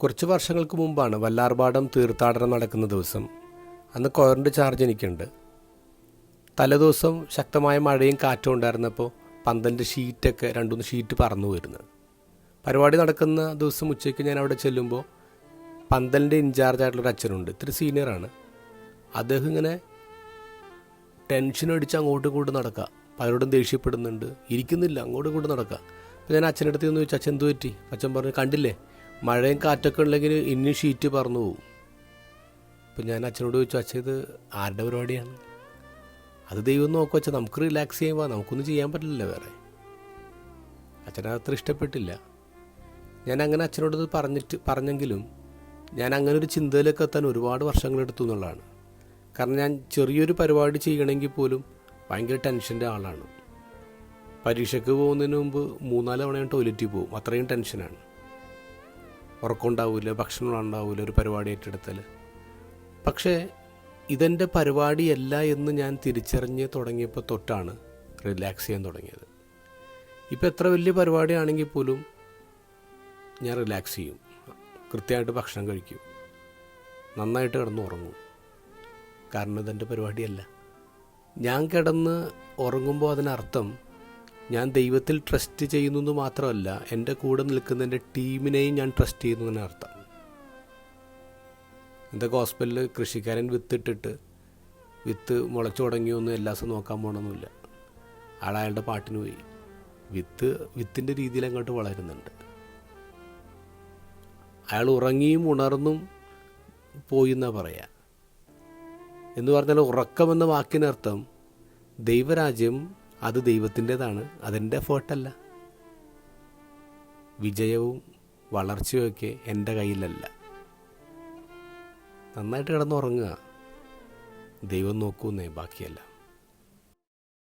കുറച്ച് വർഷങ്ങൾക്ക് മുമ്പാണ് വല്ലാർപാടം തീർത്ഥാടനം നടക്കുന്ന ദിവസം. അന്ന് കൊയറിന്റെ ചാർജ് എനിക്കുണ്ട്. തലേദിവസം ശക്തമായ മഴയും കാറ്റും ഉണ്ടായിരുന്നപ്പോൾ പന്തലിന്റെ ഷീറ്റൊക്കെ രണ്ടുമൂന്ന് ഷീറ്റ് പറന്നു വരുന്നത് പരിപാടി നടക്കുന്ന ദിവസം ഉച്ചയ്ക്ക് ഞാൻ അവിടെ ചെല്ലുമ്പോൾ പന്തലിന്റെ ഇൻചാർജ് ആയിട്ടുള്ളൊരു അച്ഛനുണ്ട്. ഇത്തിരി സീനിയറാണ് അദ്ദേഹം ഇങ്ങനെ ടെൻഷൻ അടിച്ച് അങ്ങോട്ടും ഇങ്ങോട്ടും നടക്കുക പലരോടും ദേഷ്യപ്പെടുന്നുണ്ട്. ഇരിക്കുന്നില്ല അങ്ങോട്ടും ഇങ്ങോട്ടും നടക്കുക അപ്പോൾ ഞാൻ അച്ഛന്റെ അടുത്ത് ചോദിച്ചു അച്ഛൻ എന്തു പറ്റി? അച്ഛൻ പറഞ്ഞു കണ്ടില്ലേ? മഴയും കാറ്റൊക്കെ ഉണ്ടെങ്കിൽ ഇനി ഷീറ്റ് പറന്നു പോകും അപ്പം ഞാൻ അച്ഛനോട് ചോദിച്ചു അച്ഛൻ ഇത് ആരുടെ പരിപാടിയാണ്? അത് ദൈവം നോക്കുക അച്ഛൻ നമുക്ക് റിലാക്സ് ചെയ്യുമ്പോൾ നമുക്കൊന്നും ചെയ്യാൻ പറ്റില്ലല്ലോ വേറെ. അച്ഛനത്ര ഇഷ്ടപ്പെട്ടില്ല. ഞാൻ അങ്ങനെ അച്ഛനോട് ഇത് പറഞ്ഞിട്ട് പറഞ്ഞെങ്കിലും ഞാൻ അങ്ങനെ ഒരു ചിന്തയിലേക്ക് എത്താൻ ഒരുപാട് വർഷങ്ങളെടുത്തു എന്നുള്ളതാണ്. കാരണം ഞാൻ ചെറിയൊരു പരിപാടി ചെയ്യണമെങ്കിൽ പോലും ഭയങ്കര ടെൻഷന്റെ ആളാണ്. പരീക്ഷയ്ക്ക് പോകുന്നതിന് മുമ്പ് മൂന്നാൽ തവണ ഞാൻ ടോയ്ലറ്റിൽ പോകും. അത്രയും ടെൻഷനാണ്. ഉറക്കം ഉണ്ടാവില്ല ഭക്ഷണം ഉണ്ടാവില്ല ഒരു പരിപാടി ഏറ്റെടുത്താൽ പക്ഷേ ഇതെന്റെ പരിപാടിയല്ല എന്ന് ഞാൻ തിരിച്ചറിഞ്ഞ് തുടങ്ങിയപ്പോൾ തൊട്ടാണ് റിലാക്സ് ചെയ്യാൻ തുടങ്ങിയത്. ഇപ്പോൾ എത്ര വലിയ പരിപാടിയാണെങ്കിൽ പോലും ഞാൻ റിലാക്സ് ചെയ്യും. കൃത്യമായിട്ട് ഭക്ഷണം കഴിക്കും. നന്നായിട്ട് കിടന്ന് ഉറങ്ങും. കാരണം ഇതെന്റെ പരിപാടിയല്ല. ഞാൻ കിടന്ന് ഉറങ്ങുമ്പോൾ അതിനർത്ഥം ഞാൻ ദൈവത്തിൽ ട്രസ്റ്റ് ചെയ്യുന്നു എന്ന് മാത്രമല്ല എന്റെ കൂടെ നിൽക്കുന്ന എന്റെ ടീമിനെയും ഞാൻ ട്രസ്റ്റ് ചെയ്യുന്നു എന്നാണ് അർത്ഥം. എന്റെ ഹോസ്പിറ്റലിൽ കൃഷിക്കാരൻ വിത്തിട്ടിട്ട് വിത്ത് മുളച്ചു തുടങ്ങിയൊന്നും എല്ലാ ദിവസവും നോക്കാൻ പോകണമെന്നില്ല അയാളുടെ പാട്ടിന് പോയി. വിത്ത് വിത്തിന്റെ രീതിയിൽ അങ്ങോട്ട് വളരുന്നുണ്ട്. അയാൾ ഉറങ്ങിയും ഉണർന്നും പോയി എന്നാ പറയാ. എന്ന് പറഞ്ഞാൽ ഉറക്കമെന്ന വാക്കിനർത്ഥം ദൈവരാജ്യം അത് ദൈവത്തിന്റെതാണ്. അതെന്റെ എഫേർട്ടല്ല വിജയവും വളർച്ചയൊക്കെ എന്റെ കയ്യിലല്ല. നന്നായിട്ട് കിടന്നുറങ്ങുക. ദൈവം നോക്കൂന്നേ ബാക്കിയല്ല.